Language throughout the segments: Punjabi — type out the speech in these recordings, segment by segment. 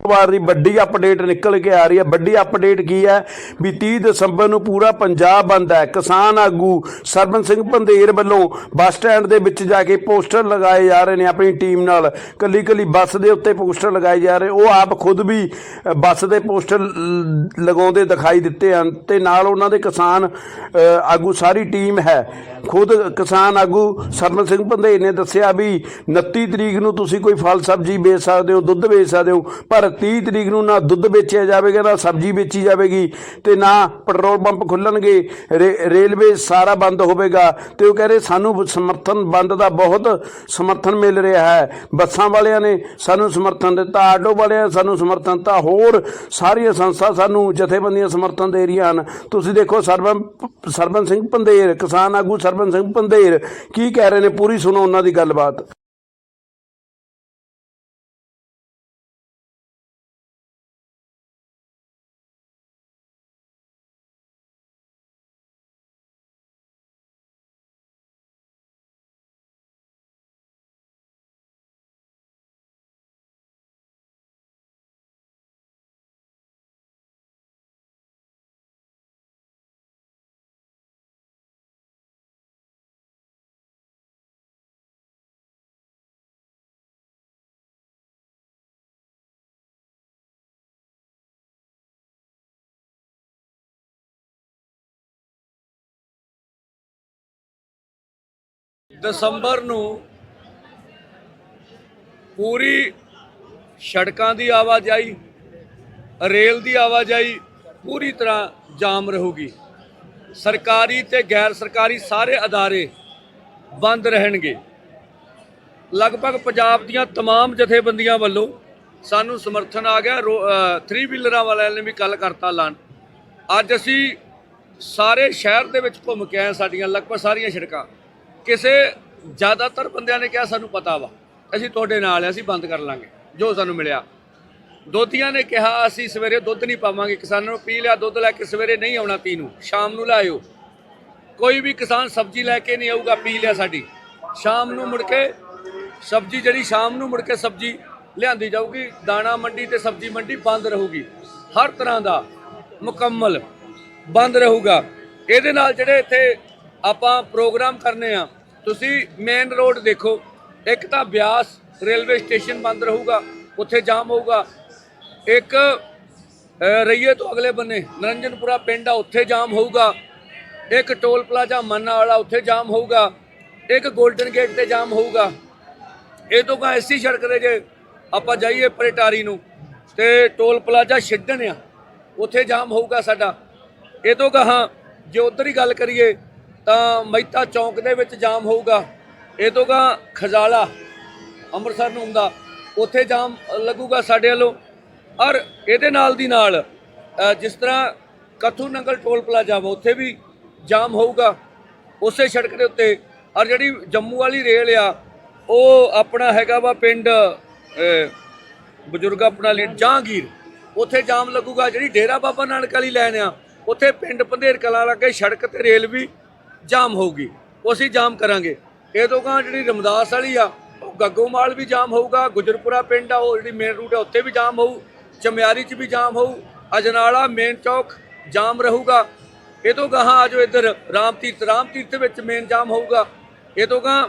ਵਾਰ ਦੀ ਵੱਡੀ ਅਪਡੇਟ ਨਿਕਲ ਕੇ ਆ ਰਹੀ ਹੈ। ਵੱਡੀ ਅਪਡੇਟ ਕੀ ਹੈ? ਵੀ 30 ਦਸੰਬਰ ਨੂੰ ਪੂਰਾ ਪੰਜਾਬ ਬੰਦ ਹੈ। ਕਿਸਾਨ ਆਗੂ ਸਰਬਨ ਸਿੰਘ ਪੰਧੇਰ ਵੱਲੋਂ ਬੱਸ ਸਟੈਂਡ ਦੇ ਵਿੱਚ ਜਾ ਕੇ ਪੋਸਟਰ ਲਗਾਏ ਜਾ ਰਹੇ ਨੇ ਆਪਣੀ ਟੀਮ ਨਾਲ। ਕੱਲੀ ਕੱਲੀ ਬੱਸ ਦੇ ਉੱਤੇ ਪੋਸਟਰ ਲਗਾਏ ਜਾ ਰਹੇ। ਉਹ ਆਪ ਖੁਦ ਵੀ ਬੱਸ ਦੇ ਪੋਸਟਰ ਲ- ਲਗਾਉਂਦੇ ਦਿਖਾਈ ਦਿੱਤੇ ਹਨ ਤੇ ਨਾਲ ਉਹਨਾਂ ਦੇ ਕਿਸਾਨ ਆਗੂ ਸਾਰੀ ਟੀਮ ਹੈ। ਖੁਦ ਕਿਸਾਨ ਆਗੂ ਸਰਬਨ ਸਿੰਘ ਪੰਧੇਰ ਨੇ ਦੱਸਿਆ ਵੀ 29 ਤਰੀਕ ਨੂੰ ਤੁਸੀਂ ਕੋਈ ਫਲ ਸਬਜ਼ੀ ਵੇਚ ਸਕਦੇ ਹੋ, ਦੁੱਧ ਵੇਚ ਸਕਦੇ ਹੋ, ਪਰ 30 ਤਰੀਕ ਨੂੰ ਨਾ ਦੁੱਧ ਵੇਚਿਆ ਜਾਵੇਗਾ, ਨਾ ਸਬਜ਼ੀ ਵੇਚੀ ਜਾਵੇਗੀ ਤੇ ਨਾ ਪੈਟਰੋਲ ਪੰਪ ਖੁੱਲਣਗੇ ਰੇਲਵੇ ਸਾਰਾ ਬੰਦ ਹੋਵੇਗਾ। ਤੇ ਉਹ ਕਹ ਰਹੇ, ਸਾਨੂੰ ਸਮਰਥਨ ਬੰਦ ਦਾ ਬਹੁਤ ਸਮਰਥਨ ਮਿਲ ਰਿਹਾ ਹੈ। ਬੱਸਾਂ ਵਾਲਿਆਂ ਨੇ ਸਾਨੂੰ ਸਮਰਥਨ ਦਿੱਤਾ, ਆਟੋ ਵਾਲਿਆਂ ਨੇ ਸਾਨੂੰ ਸਮਰਥਨ ਦਿੱਤਾ, ਹੋਰ ਸਾਰੀਆਂ ਸੰਸਥਾ ਸਾਨੂੰ ਜਥੇਬੰਦੀਆਂ ਸਮਰਥਨ ਦੇ ਰਹੀਆਂ ਹਨ। ਤੁਸੀਂ ਦੇਖੋ ਸਰਬਨ ਸਰਬਨ ਸਿੰਘ ਪੰਧੇਰ, ਕਿਸਾਨ ਆਗੂ ਸਰਬਨ ਸਿੰਘ ਪੰਧੇਰ ਕੀ ਕਹਿ ਰਹੇ ਨੇ, ਪੂਰੀ ਸੁਣੋ ਉਹਨਾਂ ਦੀ ਗੱਲਬਾਤ। ਦਸੰਬਰ ਨੂੰ ਪੂਰੀ ਸੜਕਾਂ ਦੀ ਆਵਾਜਾਈ ਰੇਲ ਦੀ ਆਵਾਜਾਈ ਪੂਰੀ ਤਰ੍ਹਾਂ ਜਾਮ ਰਹੂਗੀ ਸਰਕਾਰੀ ਤੇ ਗੈਰ ਸਰਕਾਰੀ ਸਾਰੇ ਅਦਾਰੇ ਬੰਦ ਰਹਿਣਗੇ ਲਗਭਗ ਪੰਜਾਬ ਦੀਆਂ तमाम ਜਥੇਬੰਦੀਆਂ ਵੱਲੋਂ ਸਾਨੂੰ ਸਮਰਥਨ ਆ ਗਿਆ 3 ਵੀਲਰਾਂ ਵਾਲਿਆਂ ਨੇ ਵੀ ਕੱਲ ਕਰਤਾ ਐਲਾਨ ਅੱਜ ਅਸੀਂ ਸਾਰੇ ਸ਼ਹਿਰ ਦੇ ਵਿੱਚ ਘੁੰਮ ਕੇ ਆਏ ਸਾਡੀਆਂ ਲਗਭਗ ਸਾਰੀਆਂ ਸੜਕਾਂ ਕਿਸੇ ਜ਼ਿਆਦਾਤਰ ਬੰਦਿਆਂ ਨੇ ਕਿਹਾ ਸਾਨੂੰ ਪਤਾ ਵਾ, ਅਸੀਂ ਤੁਹਾਡੇ ਨਾਲ ਆ, ਅਸੀਂ ਬੰਦ ਕਰ ਲਾਂਗੇ, ਜੋ ਸਾਨੂੰ ਮਿਲਿਆ। ਦੋਧੀਆਂ ਨੇ ਕਿਹਾ, ਅਸੀਂ ਸਵੇਰੇ ਦੁੱਧ ਨਹੀਂ ਪਾਵਾਂਗੇ, ਕਿਸਾਨਾਂ ਨੂੰ ਪੀ ਲਿਆ, ਦੁੱਧ ਲੈ ਕੇ ਸਵੇਰੇ ਨਹੀਂ ਆਉਣਾ ਪੀ ਨੂੰ, ਸ਼ਾਮ ਨੂੰ ਲਾਇਓ ਕੋਈ ਵੀ ਕਿਸਾਨ ਸਬਜ਼ੀ ਲੈ ਕੇ ਨਹੀਂ ਆਊਗਾ, ਪੀ ਲਿਆ ਸਾਡੀ। ਸ਼ਾਮ ਨੂੰ ਮੁੜ ਕੇ ਸਬਜ਼ੀ ਜਿਹੜੀ ਸ਼ਾਮ ਨੂੰ ਮੁੜ ਕੇ ਸਬਜ਼ੀ ਲਿਆਂਦੀ ਜਾਊਗੀ, ਦਾਣਾ ਮੰਡੀ ਤੇ ਸਬਜ਼ੀ ਮੰਡੀ ਬੰਦ ਰਹੂਗੀ। ਹਰ ਤਰ੍ਹਾਂ ਦਾ ਮੁਕੰਮਲ ਬੰਦ ਰਹੂਗਾ। ਇਹਦੇ ਨਾਲ ਜਿਹੜੇ ਇੱਥੇ ਆਪਾਂ ਪ੍ਰੋਗਰਾਮ ਕਰਨੇ ਆ। ਤੁਸੀਂ ਮੇਨ ਰੋਡ ਦੇਖੋ। ਇੱਕ ਤਾਂ ਬਿਆਸ ਰੇਲਵੇ ਸਟੇਸ਼ਨ ਬੰਦ ਰਹੂਗਾ, ਉੱਥੇ ਜਾਮ ਹੋਊਗਾ। ਇੱਕ ਰਈਏ ਤੋਂ ਅਗਲੇ ਬੰਨੇ ਨਰੰਜਨਪੁਰਾ ਪਿੰਡ ਆ, ਉੱਥੇ ਜਾਮ ਹੋਊਗਾ। ਇੱਕ ਟੋਲ ਪਲਾਜ਼ਾ ਮੰਨਾ ਵਾਲਾ ਉੱਥੇ ਜਾਮ ਹੋਊਗਾ। ਇੱਕ 골ਡਨ ਗੇਟ ਤੇ ਜਾਮ ਹੋਊਗਾ। ਇਹ ਤੋਂ ਕਾ ਐਸੀ ਸੜਕ ਦੇ ਜੇ ਆਪਾਂ ਜਾਈਏ ਪਰੇਟਾਰੀ ਨੂੰ, ਤੇ ਟੋਲ ਪਲਾਜ਼ਾ ਛੱਡਣ ਆ, ਉੱਥੇ ਜਾਮ ਹੋਊਗਾ ਸਾਡਾ। ਇਹ ਤੋਂ ਕਹਾ ਜੇ ਉਧਰ ਹੀ ਗੱਲ ਕਰੀਏ ਤਾਂ ਮਹਿਤਾ ਚੌਂਕ ਦੇ ਵਿੱਚ ਜਾਮ ਹੋਊਗਾ। ਇਹ ਤੋਂ ਕਹਾ ਖਜਾਲਾ ਅੰਮ੍ਰਿਤਸਰ ਨੂੰ ਹੁੰਦਾ ਉੱਥੇ ਜਾਮ ਲੱਗੂਗਾ ਸਾਡੇ ਵੱਲੋਂ। ਔਰ ਇਹਦੇ ਨਾਲ ਦੀ ਨਾਲ ਜਿਸ ਤਰ੍ਹਾਂ ਕਥੂ ਨੰਗਲ ਟੋਲ ਪਲਾਜ਼ਾ ਵਾ ਉੱਥੇ ਵੀ ਜਾਮ ਹੋਊਗਾ ਉਸੇ ਸੜਕ ਦੇ ਉੱਤੇ। ਔਰ ਜਿਹੜੀ ਜੰਮੂ ਵਾਲੀ ਰੇਲ ਆ ਉਹ ਆਪਣਾ ਹੈਗਾ ਵਾ ਪਿੰਡ ਅ, ਬਜ਼ੁਰਗ ਆਪਣਾ ਲੀ ਜਹਾਂਗੀਰ। ਉੱਥੇ ਜਾਮ ਲੱਗੂਗਾ। ਜਿਹੜੀ ਡੇਰਾ ਬਾਬਾ ਨਾਨਕ ਵਾਲੀ ਲਾਈਨ ਆ ਉੱਥੇ ਪਿੰਡ ਪੰਧੇਰ ਕਲਾਂ ਲੱਗੇ ਸੜਕ ਤੇ ਰੇਲ ਵੀ ਜਾਮ ਹੋਊਗੀ, ਉਹ ਅਸੀਂ ਜਾਮ ਕਰਾਂਗੇ। ਇਹ ਤੋਂ ਕਹਾਂ ਜਿਹੜੀ ਰਮਦਾਸ ਵਾਲੀ ਆ, ਉਹ ਗੱਗੋਮਾਲ ਵੀ ਜਾਮ ਹੋਊਗਾ, ਗੁਜਰਪੁਰਾ ਪਿੰਡ ਆ, ਉਹ ਜਿਹੜੀ ਮੇਨ ਰੂਟ ਆ, ਉੱਥੇ ਵੀ ਜਾਮ ਹੋਊ, ਚਮਿਆਰੀ 'ਚ ਵੀ ਜਾਮ ਹੋਊ, ਅਜਨਾਲਾ ਮੇਨ ਚੌਕ ਜਾਮ ਰਹੂਗਾ। ਇਹ ਤੋਂ ਗਾਹਾਂ ਆਜੋ ਇੱਧਰ, ਰਾਮ ਤੀਰਥ ਰਾਮ ਤੀਰਥ ਵਿੱਚ ਮੇਨ ਜਾਮ ਹੋਊਗਾ। ਇਹ ਤੋਂ ਗਾਂ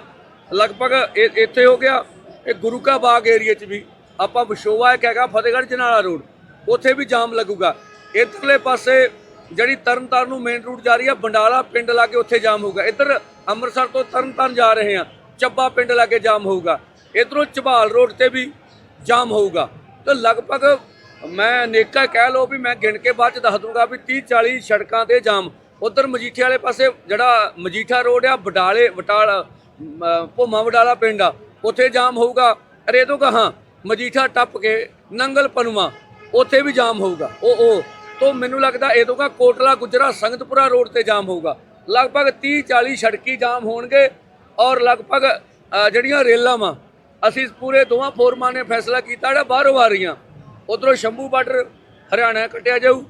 ਲਗਭਗ ਇੱਥੇ ਹੋ ਗਿਆ, ਇਹ ਗੁਰੂ ਕਾ ਬਾਗ ਏਰੀਆ 'ਚ ਵੀ। ਆਪਾਂ ਵਿਸ਼ੋਵਾ ਇੱਕ ਹੈਗਾ ਫਤਿਹਗੜ੍ਹ ਜਨਾਲਾ ਰੋਡ ਉੱਥੇ ਵੀ ਜਾਮ ਲੱਗੂਗਾ। ਇੱਧਰਲੇ ਪਾਸੇ ਜਿਹੜੀ ਤਰਨਤਾਰਨ ਨੂੰ ਮੇਨ ਰੂਟ ਜਾ ਰਹੀ ਆ, ਬੰਡਾਲਾ ਪਿੰਡ ਲਾਗੇ ਉੱਥੇ ਜਾਮ ਹੋਊਗਾ। ਇੱਧਰ ਅੰਮ੍ਰਿਤਸਰ ਤੋਂ ਤਰਨਤਾਰਨ ਜਾ ਰਹੇ ਆ, ਚੱਬਾ ਪਿੰਡ ਲਾਗੇ ਜਾਮ ਹੋਊਗਾ। ਇੱਧਰੋਂ ਝਬਾਲ ਰੋਡ ਤੇ ਵੀ ਜਾਮ ਹੋਊਗਾ। ਤਾਂ ਲਗਭਗ ਮੈਂ ਅਨੇਕਾ ਕਹਿ ਲਓ ਵੀ ਮੈਂ ਗਿਣ ਕੇ ਬਾਅਦ ਚ ਦੱਸ ਦੂੰਗਾ ਵੀ 30 40 ਸੜਕਾਂ ਤੇ ਜਾਮ। ਉਧਰ ਮਜੀਠੇ ਵਾਲੇ ਪਾਸੇ ਜਿਹੜਾ ਮਜੀਠਾ ਰੋਡ ਆ ਬਡਾਲੇ ਬਟਾਲ ਭੋਮਾ ਬਡਾਲਾ ਪਿੰਡ ਆ, ਉੱਥੇ ਜਾਮ ਹੋਊਗਾ। ਅਰੇ ਤੋਂ ਕਹਾਂ? ਮਜੀਠਾ ਟੱਪ ਕੇ ਨੰਗਲ ਪਨੂਆ, ਉੱਥੇ ਵੀ ਜਾਮ ਹੋਊਗਾ। ਉਹ ਉਹ ਤੋਂ ਮੈਨੂੰ ਲੱਗਦਾ ਇਹ ਕੋਟਲਾ, ਗੁਜਰਾ, ਸੰਗਤਪੁਰਾ ਰੋਡ ਤੇ ਜਾਮ ਹੋਊਗਾ। ਲਗਭਗ 30 40 ਸੜਕੀ ਜਾਮ ਹੋਣਗੇ ਔਰ ਲਗਭਗ ਜਿਹੜੀਆਂ ਰੇਲਾਂ ਵਾ, ਅਸੀਂ ਪੂਰੇ ਦੋਵਾਂ ਫੋਰਮਾਂ ਨੇ ਫੈਸਲਾ ਕੀਤਾ, ਜਿਹੜਾ ਬਾਹਰੋਂ ਆ ਰਹੀਆਂ। ਉਧਰੋਂ ਸ਼ੰਭੂ ਬਾਰਡਰ ਹਰਿਆਣਾ ਕੱਟਿਆ ਜਾਊ,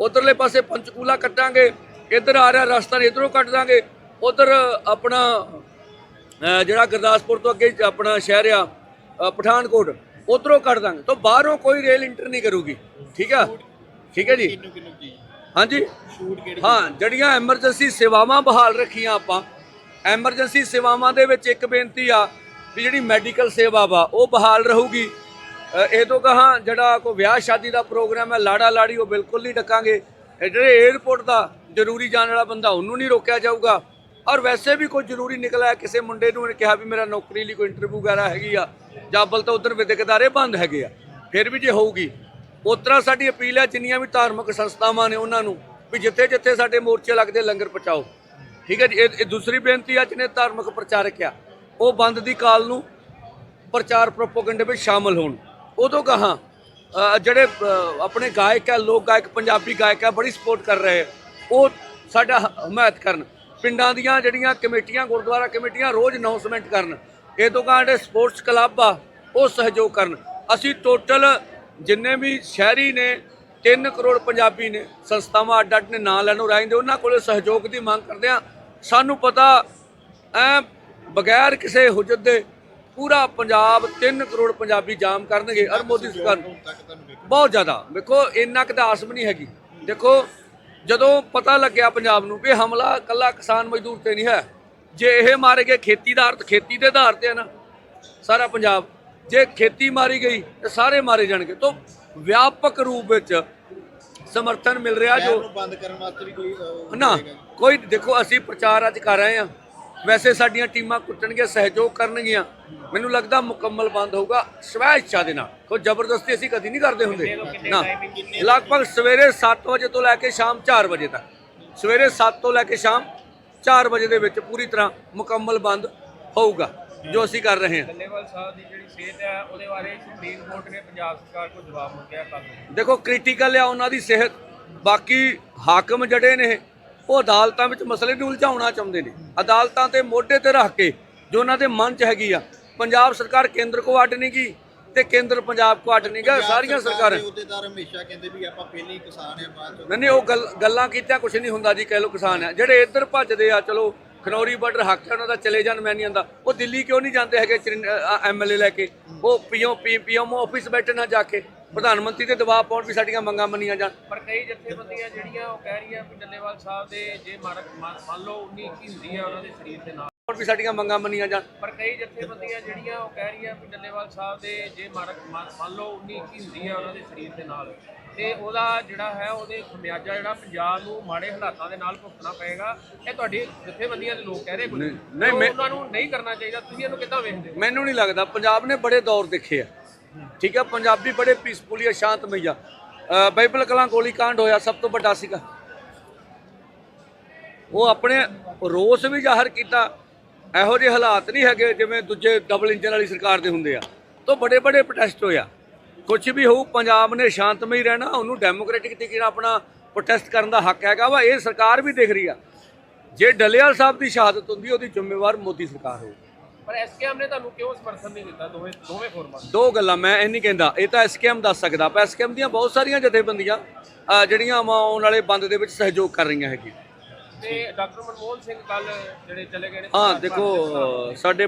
ਉਧਰਲੇ ਪਾਸੇ ਪੰਚਕੂਲਾ ਕੱਟਾਂਗੇ, ਇੱਧਰ ਆ ਰਿਹਾ ਰਸਤਾ ਇਧਰੋਂ ਕੱਟ ਦਾਂਗੇ। ਉਧਰ ਆਪਣਾ ਜਿਹੜਾ ਗੁਰਦਾਸਪੁਰ ਤੋਂ ਅੱਗੇ ਆਪਣਾ ਸ਼ਹਿਰ ਆ ਪਠਾਨਕੋਟ, ਉਧਰੋਂ ਕੱਟ ਦਾਂਗੇ। ਤਾਂ ਬਾਹਰੋਂ ਕੋਈ ਰੇਲ ਇੰਟਰ ਨਹੀਂ ਕਰੂਗੀ, ਠੀਕ ਆ? ਠੀਕ ਹੈ ਜੀ? ਹਾਂਜੀ। ਹਾਂ ਜਿਹੜੀਆਂ ਐਮਰਜੈਂਸੀ ਸੇਵਾਵਾਂ ਬਹਾਲ ਰੱਖੀਆਂ ਆਪਾਂ ਐਮਰਜੈਂਸੀ ਸੇਵਾਵਾਂ ਦੇ ਵਿੱਚ ਇੱਕ ਬੇਨਤੀ ਆ ਵੀ ਜਿਹੜੀ ਮੈਡੀਕਲ ਸੇਵਾ ਵਾ ਉਹ ਬਹਾਲ ਰਹੂਗੀ। ਇਹ ਤੋਂ ਕਹਾ ਜਿਹੜਾ ਕੋਈ ਵਿਆਹ ਸ਼ਾਦੀ ਦਾ ਪ੍ਰੋਗਰਾਮ ਹੈ ਲਾੜਾ ਲਾੜੀ ਉਹ ਬਿਲਕੁਲ ਨਹੀਂ ਡਕਾਂਗੇ। ਜਿਹੜੇ 에ਅਰਪੋਰਟ ਦਾ ਜ਼ਰੂਰੀ ਜਾਣ ਵਾਲਾ ਬੰਦਾ ਉਹਨੂੰ ਨਹੀਂ ਰੋਕਿਆ ਜਾਊਗਾ। ਔਰ ਵੈਸੇ ਵੀ ਕੋਈ ਜ਼ਰੂਰੀ ਨਿਕਲਿਆ ਕਿਸੇ ਮੁੰਡੇ ਨੂੰ ਕਿਹਾ ਵੀ ਮੇਰਾ ਨੌਕਰੀ ਲਈ ਕੋਈ ਇੰਟਰਵਿਊ ਵਗੈਰਾ ਹੈਗੀ ਆ ਜਾਬਲ ਤਾਂ ਉਧਰ ਵਿਦਿਅਕ ਅਦਾਰੇ ਬੰਦ ਹੈਗੇ ਆ ਫਿਰ ਵੀ ਜੇ ਹੋਊਗੀ ਉਤਰਾ ਸਾਡੀ ਅਪੀਲ ਹੈ ਜਿੰਨੀਆਂ ਵੀ ਧਾਰਮਿਕ ਸੰਸਥਾਵਾਂ ਨੇ ਉਹਨਾਂ ਨੂੰ ਵੀ ਜਿੱਥੇ ਜਿੱਥੇ ਸਾਡੇ ਮੋਰਚੇ ਲੱਗਦੇ ਲੰਗਰ ਪਹੁੰਚਾਓ। ਠੀਕ ਹੈ ਜੀ? ਇਹ ਦੂਸਰੀ ਬੇਨਤੀ ਆ ਜਿਹਨੇ ਧਾਰਮਿਕ ਪ੍ਰਚਾਰਕ ਆ ਉਹ ਬੰਦ ਦੀ ਕਾਲ ਨੂੰ ਪ੍ਰਚਾਰ ਪ੍ਰੋਪਗੈਂਡੇ ਵਿੱਚ ਸ਼ਾਮਲ ਹੋਣ। ਉਦੋਂ ਕਹਾ ਜਿਹੜੇ ਆਪਣੇ ਗਾਇਕ ਆ, ਲੋਕ ਗਾਇਕ, ਪੰਜਾਬੀ ਗਾਇਕ ਆ, ਬੜੀ ਸਪੋਰਟ ਕਰ ਰਹੇ ਆ। ਉਹ ਸਾਡਾ ਹਮਾਇਤ ਕਰਨ। ਪਿੰਡਾਂ ਦੀਆਂ ਜਿਹੜੀਆਂ ਕਮੇਟੀਆਂ, ਗੁਰਦੁਆਰਾ ਕਮੇਟੀਆਂ ਰੋਜ਼ ਅਨਾਉਂਸਮੈਂਟ ਕਰਨ। ਇਹ ਤੋਂ ਕਹਾ ਜਿਹੜੇ ਸਪੋਰਟਸ ਕਲੱਬ ਆ, ਉਹ ਸਹਿਯੋਗ ਕਰਨ। ਅਸੀਂ ਟੋਟਲ ਜਿੰਨੇ ਵੀ ਸ਼ਹਿਰੀ ਨੇ 3 ਕਰੋੜ ਪੰਜਾਬੀ ਨੇ ਸੰਸਥਾਵਾਂ ਅੱਡ ਅੱਡ ਨੇ ਨਾਂ ਲੈਣੋਂ ਰਹਿੰਦੇ ਉਹਨਾਂ ਕੋਲੇ ਸਹਿਯੋਗ ਦੀ ਮੰਗ ਕਰਦੇ ਆ ਸਾਨੂੰ ਪਤਾ ਐ ਬਗੈਰ ਕਿਸੇ ਹੁਜਤ ਦੇ ਪੂਰਾ ਪੰਜਾਬ 3 ਕਰੋੜ ਪੰਜਾਬੀ ਜਾਮ ਕਰਨਗੇ। ਔਰ ਮੋਦੀ ਸਰਕਾਰ ਨੂੰ। ਬਹੁਤ ਜ਼ਿਆਦਾ। ਵੇਖੋ ਇੰਨਾ ਕੁ ਤਾਂ ਆਸ ਵੀ ਨਹੀਂ ਹੈਗੀ। ਦੇਖੋ ਜਦੋਂ ਪਤਾ ਲੱਗਿਆ ਪੰਜਾਬ ਨੂੰ ਵੀ ਇਹ ਹਮਲਾ ਕੱਲਾ ਕਿਸਾਨ ਮਜ਼ਦੂਰ ਤੇ ਨਹੀਂ ਹੈ। ਜੇ ਇਹ ਮਾਰੇ ਗਏ ਖੇਤੀ ਦਾ ਅਰਥ ਖੇਤੀ ਦੇ ਆਧਾਰ ਤੇ ਹੈ ਨਾ ਸਾਰਾ ਪੰਜਾਬ ਜੇ ਖੇਤੀ ਮਾਰੀ ਗਈ ਤੇ ਸਾਰੇ ਮਾਰੇ ਜਾਣਗੇ। ਤੋਂ ਵਿਆਪਕ ਰੂਪ ਵਿੱਚ ਸਮਰਥਨ ਮਿਲ ਰਿਹਾ ਜੋ ਬੰਦ ਕਰਨ ਵਾਸਤੇ ਵੀ ਕੋਈ ਨਾ ਕੋਈ ਦੇਖੋ ਅਸੀਂ ਪ੍ਰਚਾਰ ਅੱਜ ਕਰ ਰਹੇ ਹਾਂ। ਵੈਸੇ ਸਾਡੀਆਂ ਟੀਮਾਂ ਕੁੱਟਣਗੀਆਂ ਸਹਿਯੋਗ ਕਰਨਗੀਆਂ। ਮੈਨੂੰ ਲੱਗਦਾ ਮੁਕੰਮਲ ਬੰਦ ਹੋਊਗਾ ਸਵੈ ਇੱਛਾ ਦੇ ਨਾਲ। ਕੋਈ ਜ਼ਬਰਦਸਤੀ ਅਸੀਂ ਕਦੀ ਨਹੀਂ ਕਰਦੇ ਹੁੰਦੇ। ਨਾ। ਲਗਭਗ ਸਵੇਰੇ 7 ਵਜੇ ਤੋਂ ਲੈ ਕੇ ਸ਼ਾਮ 4 ਵਜੇ ਤੱਕ। ਸਵੇਰੇ 7 ਤੋਂ ਲੈ ਕੇ ਸ਼ਾਮ 4 ਵਜੇ ਦੇ ਵਿੱਚ ਪੂਰੀ ਤਰ੍ਹਾਂ ਮੁਕੰਮਲ ਬੰਦ ਹੋਊਗਾ। ਜੋ ਅਸੀਂ ਕਰ ਰਹੇ ਹਾਂ। ਡੱਲੇਵਾਲ ਸਾਹਿਬ ਦੀ ਜਿਹੜੀ ਸਿਹਤ ਹੈ ਉਹਦੇ ਬਾਰੇ ਸੁਪਰੀਮ ਕੋਰਟ ਨੇ ਪੰਜਾਬ ਸਰਕਾਰ ਕੋਲ ਜਵਾਬ ਮੰਗਿਆ ਕੱਲ ਨੂੰ। ਦੇਖੋ ਕ੍ਰਿਟੀਕਲ ਆ ਉਹਨਾਂ ਦੀ ਸਿਹਤ। ਬਾਕੀ ਹਾਕਮ ਜਿਹੜੇ ਨੇ ਉਹ ਅਦਾਲਤਾਂ ਵਿੱਚ ਮਸਲੇ ਨੂੰ ਉਲਝਾਉਣਾ ਚਾਹੁੰਦੇ ਨੇ। ਅਦਾਲਤਾਂ ਤੇ ਮੋਢੇ ਤੇ ਰੱਖ ਕੇ ਜੋ ਉਹਨਾਂ ਦੇ ਮਨ 'ਚ ਹੈਗੀ ਆ ਪੰਜਾਬ ਸਰਕਾਰ ਕੇਂਦਰ ਕੋ ਅੱਡ ਨਹੀਂ ਗਈ ਤੇ ਕੇਂਦਰ ਪੰਜਾਬ ਕੋ ਅੱਡ ਨਹੀਂ ਗਾ ਪੰਜਾਬ ਸਾਰੀਆਂ ਸਰਕਾਰ ਅਹੁਦੇਦਾਰ ਹਮੇਸ਼ਾ ਕਹਿੰਦੇ ਵੀ ਆਪਾਂ ਪਹਿਲੇ ਹੀ ਕਿਸਾਨ ਆ ਬਾਅਦ ਚੋਂ ਨਹੀਂ ਨਹੀਂ ਉਹ ਗੱਲ ਗੱਲਾਂ ਕੀਤਿਆਂ ਕੁਝ ਨਹੀਂ ਹੁੰਦਾ ਜੀ ਕਹਿ ਲੋ ਕਿਸਾਨ ਆ। ਜਿਹੜੇ ਇੱਧਰ ਭੱਜਦੇ ਆ ਚਲੋ ਖਨੌਰੀ ਬਾਰਡਰ ਹੱਕ ਹੈ ਉਹਨਾਂ ਦਾ ਚਲੇ ਜਾਣ ਮੈਂ ਨਹੀਂ ਆਂਦਾ। ਉਹ ਦਿੱਲੀ ਕਿਉਂ ਨਹੀਂ ਜਾਂਦੇ ਹੈਗੇ ਐਮਐਲਏ ਲੈ ਕੇ? ਉਹ ਪੀਓ ਪੀਐਮ ਆਫਿਸ ਬੈਠੇ ਨਾ ਜਾ ਕੇ। ਪ੍ਰਧਾਨ ਮੰਤਰੀ ਤੇ ਦਬਾਅ ਪਾਉਣ ਵੀ ਸਾਡੀਆਂ ਮੰਗਾਂ ਮੰਨੀਆਂ ਜਾਣ। ਪਰ ਕਈ ਜਥੇਬੰਦੀਆਂ ਜਿਹੜੀਆਂ ਉਹ ਕਹਿ ਰਹੀਆਂ ਵੀ ਡੱਲੇਵਾਲ ਸਾਹਿਬ ਦੇ ਜੇ ਮਾਰਕ ਮੰਨ ਲਓ 19 21 ਹੁੰਦੀ ਹੈ ਉਹਨਾਂ ਦੇ ਸਰੀਰ ਦੇ ਨਾਲ। ਹੋਰ ਵੀ ਸਾਡੀਆਂ ਮੰਗਾਂ ਮੰਨੀਆਂ ਜਾਣ। ਪਰ ਕਈ ਜਥੇਬੰਦੀਆਂ ਜਿਹੜੀਆਂ ਉਹ ਕਹਿ ਰਹੀਆਂ ਵੀ ਡੱਲੇਵਾਲ ਸਾਹਿਬ ਦੇ ਜੇ ਮਾਰਕ ਮੰਨ ਲਓ 19 21 ਹੁੰਦੀ ਹੈ ਉਹਨਾਂ ਦੇ ਸਰੀਰ ਦੇ ਨਾਲ। ਤੇ ਉਹਦਾ ਜਿਹੜਾ ਹੈ ਉਹਦੇ ਖਮਿਆਜਾ ਜਿਹੜਾ ਪੰਜਾਬ ਨੂੰ ਮਾੜੇ ਹਾਲਾਤਾਂ ਦੇ ਨਾਲ ਭੁਗਤਣਾ ਪਏਗਾ। ਇਹ ਤੁਹਾਡੀ ਜਥੇਬੰਦੀਆਂ ਦੇ ਲੋਕ ਕਹਿ ਰਹੇ ਕੁਝ। ਨਹੀਂ, ਉਹਨਾਂ ਨੂੰ ਨਹੀਂ ਕਰਨਾ ਚਾਹੀਦਾ। ਤੁਸੀਂ ਇਹਨੂੰ ਕਿੱਦਾਂ ਵੇਖਦੇ ਹੋ? ਮੈਨੂੰ ਨਹੀਂ ਲੱਗਦਾ। ਪੰਜਾਬ ਨੇ ਬੜੇ ਦੌਰ ਦੇਖੇ ਆ। ਠੀਕ ਹੈ ਪੰਜਾਬੀ ਬੜੇ ਪੀਸਫੁਲੀ ਆ ਸ਼ਾਂਤਮਈ ਆ। ਬਾਈਬਲ ਕਲਾਂ ਗੋਲੀ ਕਾਂਡ ਹੋਇਆ ਸਭ ਤੋਂ ਵੱਡਾ ਸੀਗਾ। ਉਹ ਆਪਣੇ ਰੋਸ ਵੀ ਜ਼ਾਹਰ ਕੀਤਾ। ਇਹੋ ਜਿਹੇ ਹਾਲਾਤ ਨਹੀਂ ਹੈਗੇ ਜਿਵੇਂ ਦੂਜੇ ਡਬਲ ਇੰਜਨ ਵਾਲੀ ਸਰਕਾਰ ਦੇ ਹੁੰਦੇ ਆ। ਤੋਂ ਬੜੇ ਬੜੇ ਪ੍ਰੋਟੈਸਟ ਹੋਇਆ। ਕੁਝ ਵੀ ਹੋਊ ਪੰਜਾਬ ਨੇ ਸ਼ਾਂਤਮਈ ਰਹਿਣਾ ਉਹਨੂੰ ਡੈਮੋਕ੍ਰੈਟਿਕ ਤਰੀਕੇ ਨਾਲ ਆਪਣਾ ਪ੍ਰੋਟੈਸਟ ਕਰਨ ਦਾ ਹੱਕ ਹੈਗਾ ਵਾ ਇਹ ਸਰਕਾਰ ਵੀ ਦੇਖ ਰਹੀ ਆ। ਜੇ ਡੱਲੇਵਾਲ ਸਾਹਿਬ ਦੀ ਸ਼ਹਾਦਤ ਹੁੰਦੀ ਉਹਦੀ ਜ਼ਿੰਮੇਵਾਰ ਮੋਦੀ ਸਰਕਾਰ ਹੋਊ। ਪਰ ਐਸਕੇਐਮ ਨੇ ਤੁਹਾਨੂੰ ਕਿਉਂ ਸਮਰਥਨ ਨਹੀਂ ਦਿੱਤਾ ਦੋਵੇਂ ਦੋਵੇਂ ਫੋਰਮਾਂ? ਦੋ? ਗੱਲਾਂ ਮੈਂ ਇਹ ਨਹੀਂ ਕਹਿੰਦਾ ਇਹ ਤਾਂ ਐਸਕੇਐਮ ਦੱਸ ਸਕਦਾ ਪਰ ਐਸਕੇਐਮ ਦੀਆਂ ਬਹੁਤ ਸਾਰੀਆਂ ਜਥੇਬੰਦੀਆਂ ਜਿਹੜੀਆਂ ਆਉਣ ਵਾਲੇ ਬੰਦ ਦੇ ਵਿੱਚ ਸਹਿਯੋਗ ਕਰ ਰਹੀਆਂ ਹੈਗੀਆਂ। ਤੇ ਡਾਕਟਰ ਮਨਮੋਹਨ ਸਿੰਘ ਕੱਲ ਜਿਹੜੇ ਚਲੇ ਗਏ ਨੇ ਹਾਂ ਦੇਖੋ ਸਾਡੇ